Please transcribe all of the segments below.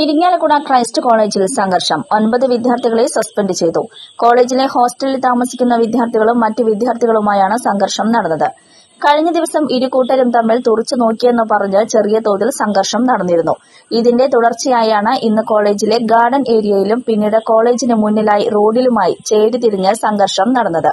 Irinjalakuda Christ കോളേജിൽ സംഘർഷം. ഒൻപത് വിദ്യാർത്ഥികളെ സസ്പെൻഡ് ചെയ്തു. കോളേജിലെ ഹോസ്റ്റലിൽ താമസിക്കുന്ന വിദ്യാർത്ഥികളും മറ്റ് വിദ്യാർത്ഥികളുമായാണ് സംഘർഷം നടന്നത്. കഴിഞ്ഞ ദിവസം ഇരു കൂട്ടരും തമ്മിൽ തുറച്ചു നോക്കിയെന്ന് പറഞ്ഞ് ചെറിയ തോതിൽ സംഘർഷം നടന്നിരുന്നു. ഇതിന്റെ തുടർച്ചയായാണ് ഇന്ന് കോളേജിലെ ഗാർഡൻ ഏരിയയിലും പിന്നീട് കോളേജിന് മുന്നിലായി റോഡിലുമായി ചേരിതിരിഞ്ഞ് സംഘർഷം നടന്നത്.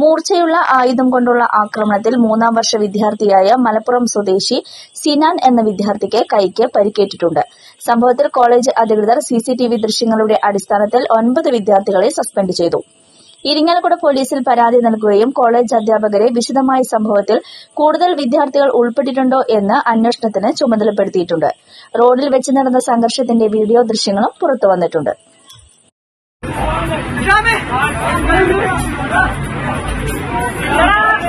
മൂർച്ചയുള്ള ആയുധം കൊണ്ടുള്ള ആക്രമണത്തിൽ മൂന്നാം വർഷ വിദ്യാർത്ഥിയായ മലപ്പുറം സ്വദേശി സിനാൻ എന്ന വിദ്യാർത്ഥിക്ക് കൈക്ക് പരിക്കേറ്റിട്ടുണ്ട്. സംഭവത്തിൽ കോളേജ് അധികൃതർ സിസിടിവി ദൃശ്യങ്ങളുടെ അടിസ്ഥാനത്തിൽ ഒൻപത് വിദ്യാർത്ഥികളെ സസ്പെൻഡ് ചെയ്തു. ഇരിങ്ങാലക്കുട പോലീസിൽ പരാതി നൽകുകയും കോളേജ് അധ്യാപകരെ വിശദമായ സംഭവത്തിൽ കൂടുതൽ വിദ്യാർത്ഥികൾ ഉൾപ്പെട്ടിട്ടുണ്ടോ എന്ന് അന്വേഷണത്തിന് ചുമതലപ്പെടുത്തിയിട്ടുണ്ട്. റോഡിൽ വെച്ച് നടന്ന സംഘർഷത്തിന്റെ വീഡിയോ ദൃശ്യങ്ങളും പുറത്തുവന്നിട്ടുണ്ട്.